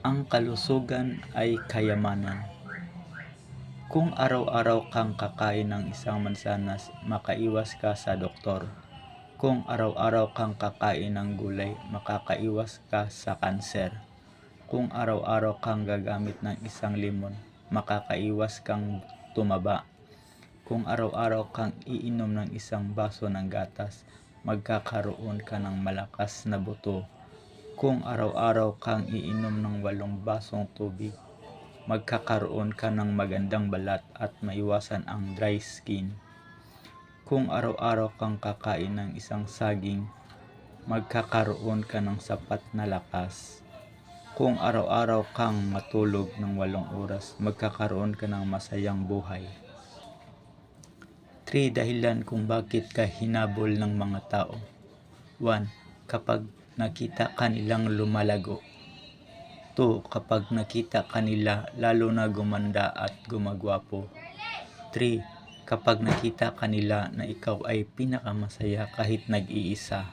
Ang kalusugan ay kayamanan. Kung araw-araw kang kakain ng isang mansanas, makaiwas ka sa doktor. Kung araw-araw kang kakain ng gulay, makakaiwas ka sa kanser. Kung araw-araw kang gagamit ng isang limon, makakaiwas kang tumaba. Kung araw-araw kang iinom ng isang baso ng gatas, magkakaroon ka ng malakas na buto. Kung araw-araw kang iinom ng walong basong tubig, magkakaroon ka ng magandang balat at maiwasan ang dry skin. Kung araw-araw kang kakain ng isang saging, magkakaroon ka ng sapat na lakas. Kung araw-araw kang matulog ng walong oras, magkakaroon ka ng masayang buhay. 3 dahilan kung bakit ka hinabol ng mga tao. 1. Kapag nakita ka nilang lumalago. 2. Kapag nakita ka nila lalo na gumanda at gumagwapo. 3. Kapag nakita ka nila na ikaw ay pinakamasaya kahit nag-iisa.